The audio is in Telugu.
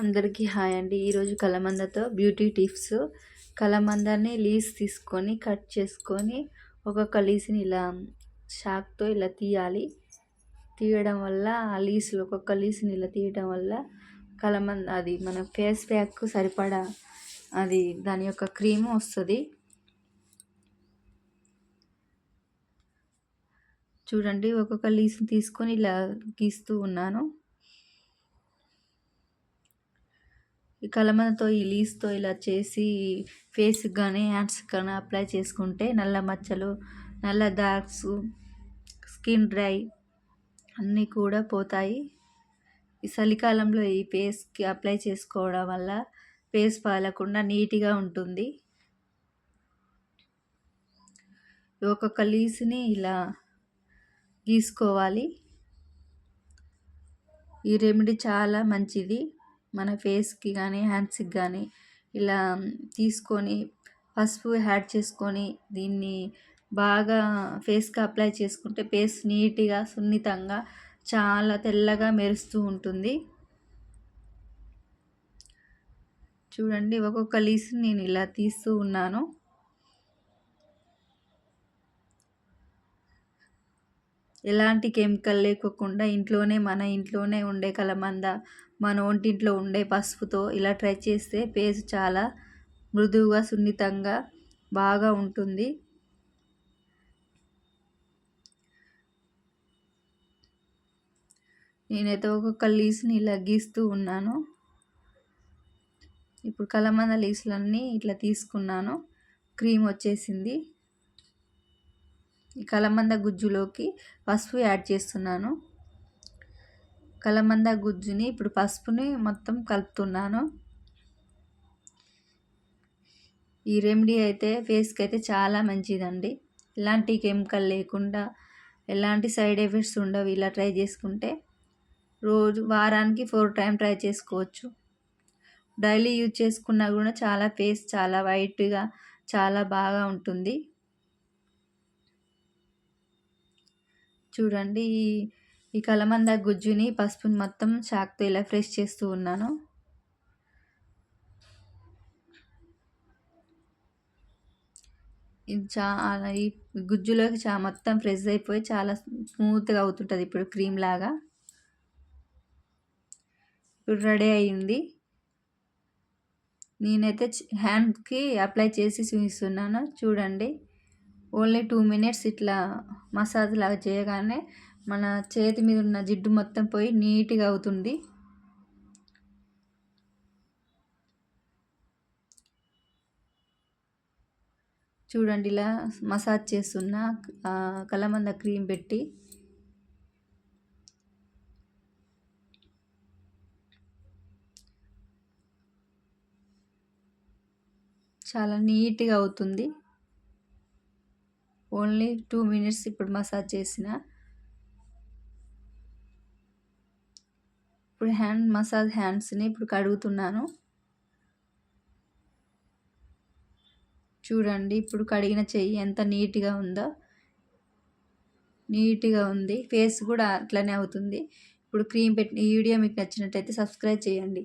అందరికీ హాయ్ అండి. ఈరోజు కలమందతో బ్యూటీ టిప్స్. కలమందని లీస్ తీసుకొని కట్ చేసుకొని ఒక్కొక్క లీస్ని ఇలా షాక్తో ఇలా తీయాలి. తీయడం వల్ల ఆ లీసులు ఒక్కొక్క లీసుని ఇలా తీయడం వల్ల కలమంద అది మన ఫేస్ ప్యాక్ సరిపడా అది దాని యొక్క క్రీమ్ వస్తుంది. చూడండి ఒక్కొక్క లీస్ని తీసుకొని ఇలా గీస్తూ ఉన్నాను. ఈ కలమందతో ఈ లీస్తో ఇలా చేసి ఫేస్కి కానీ హ్యాండ్స్కి కానీ అప్లై చేసుకుంటే నల్ల మచ్చలు నల్ల డార్క్స్ స్కిన్ డ్రై అన్నీ కూడా పోతాయి. ఈ చలికాలంలో ఈ ఫేస్కి అప్లై చేసుకోవడం వల్ల ఫేస్ పాలకుండా నీట్గా ఉంటుంది. ఒక్కొక్క లీస్ని ఇలా గీసుకోవాలి. ఈ రెమెడీ చాలా మంచిది. మన ఫేస్కి కానీ హ్యాండ్స్కి కానీ ఇలా తీసుకొని పసుపు యాడ్ చేసుకొని దీన్ని బాగా ఫేస్కి అప్లై చేసుకుంటే ఫేస్ నీట్గా సున్నితంగా చాలా తెల్లగా మెరుస్తూ ఉంటుంది. చూడండి ఒక్కొక్క లీస్ నేను ఇలా తీస్తూ ఉన్నాను. ఎలాంటి కెమికల్ లేకోకుండా ఇంట్లోనే మన ఇంట్లోనే ఉండే కలమంద మన ఒంటింట్లో ఉండే పసుపుతో ఇలా ట్రై చేస్తే పేస్ట్ చాలా మృదువుగా సున్నితంగా బాగా ఉంటుంది. నేనైతే ఒక్కొక్క లీస్ని ఇలా గీస్తూ ఉన్నాను. ఇప్పుడు కలమంద లీసులన్నీ ఇట్లా తీసుకున్నాను. క్రీమ్ వచ్చేసింది. ఈ కలమంద గుజ్జులోకి పసుపు యాడ్ చేస్తున్నాను. కలమంద గుజ్జుని ఇప్పుడు పసుపుని మొత్తం కలుపుతున్నాను. ఈ రెమెడీ అయితే ఫేస్కి అయితే చాలా మంచిదండి. ఎలాంటి కెమికల్ లేకుండా ఎలాంటి సైడ్ ఎఫెక్ట్స్ ఉండవు ఇలా ట్రై చేసుకుంటే. రోజు వారానికి ఫోర్ టైం ట్రై చేసుకోవచ్చు. డైలీ యూజ్ చేసుకున్నా కూడా చాలా ఫేస్ చాలా వైట్గా చాలా బాగా ఉంటుంది. చూడండి ఈ ఈ కలమంద గుజ్జుని పసుపుని మొత్తం చాక్తో ఇలా ఫ్రెష్ చేస్తూ ఉన్నాను. చా చాలా ఈ గుజ్జులోకి చా మొత్తం ఫ్రెష్ అయిపోయి చాలా స్మూత్గా అవుతుంటుంది ఇప్పుడు క్రీమ్ లాగా. ఇప్పుడు రెడీ అయింది. నేనైతే హ్యాండ్కి అప్లై చేసి చూపిస్తున్నాను. చూడండి. ఓన్లీ టూ మినిట్స్ ఇట్లా మసాజ్ లాగా చేయగానే మన చేతి మీద ఉన్న జిడ్డు మొత్తం పోయి నీట్గా అవుతుంది. చూడండి ఇలా మసాజ్ చేస్తున్న కలమంద క్రీమ్ పెట్టి. చాలా నీట్గా అవుతుంది. ఓన్లీ టూ మినిట్స్ ఇప్పుడు మసాజ్ చేసిన. ఇప్పుడు హ్యాండ్ మసాజ్ హ్యాండ్స్ని ఇప్పుడు కడుగుతున్నాను. చూడండి ఇప్పుడు కడిగిన చెయ్యి ఎంత నీట్గా ఉందో. నీట్గా ఉంది. ఫేస్ కూడా అట్లనే అవుతుంది. ఇప్పుడు క్రీమ్ పెట్టి ఈ వీడియో మీకు నచ్చినట్టయితే సబ్స్క్రైబ్ చేయండి.